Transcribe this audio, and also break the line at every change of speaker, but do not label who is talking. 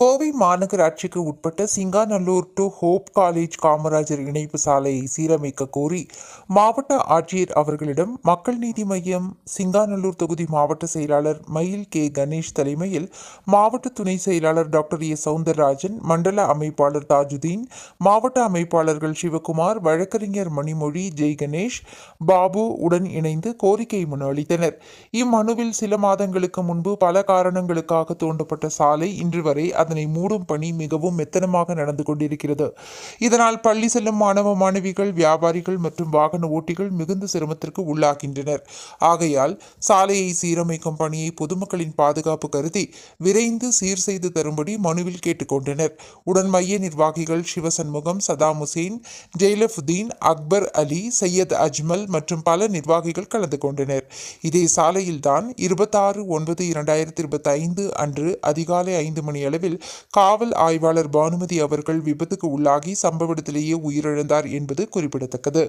கோவை மாநகராட்சிக்கு உட்பட்ட Singanallur to Hope college Kamarajar இணைப்பு சாலையை சீரமைக்க கோரி மாவட்ட ஆட்சியர் அவர்களிடம் மக்கள் நீதி மய்யம் சிங்காநல்லூர் தொகுதி மாவட்ட செயலாளர் மயில் கே. கணேஷ் தலைமையில் மாவட்ட துணை செயலாளர் டாக்டர் ஏ. சவுந்தரராஜன் மண்டல அமைப்பாளர் தாஜுதீன் மாவட்ட அமைப்பாளர்கள் சிவகுமார் வழக்கறிஞர் மணிமொழி ஜெய் கணேஷ் பாபு உடன் இணைந்து கோரிக்கை மனு அளித்தனர். இம்மனுவில் சில மாதங்களுக்கு முன்பு பல காரணங்களுக்காக தோண்டப்பட்ட சாலை இன்று வரை அதனை மூடும் பணி மிகவும் மெத்தனமாக நடந்து கொண்டிருக்கிறது. இதனால் பள்ளி செல்லும் மாணவ மாணவிகள் வியாபாரிகள் மற்றும் வாகன ஓட்டிகள் மிகுந்த சிரமத்திற்கு உள்ளாகின்றனர். ஆகையால் சாலையை சீரமைக்கும் பணியை பொதுமக்களின் பாதுகாப்பு கருதி விரைந்து சீர் செய்து தரும்படி மனுவில் கேட்டுக்கொண்டனர். உடன் மைய நிர்வாகிகள் சிவசண்முகம் சதாம் ஹுசேன் ஜெயலஃபுதீன் அக்பர் அலி சையத் அஜ்மல் மற்றும் பல நிர்வாகிகள் கலந்து கொண்டனர். இதே சாலையில்தான் இருபத்தாறு ஒன்பது இரண்டாயிரத்தி இருபத்தி ஐந்து அன்று அதிகாலை ஐந்து மணி அளவில் காவல் ஆய்வாளர் பானுமதி அவர்கள் விபத்துக்கு உள்ளாகி சம்பவ இடத்திலேயே உயிரிழந்தார் என்பது குறிப்பிடத்தக்கது.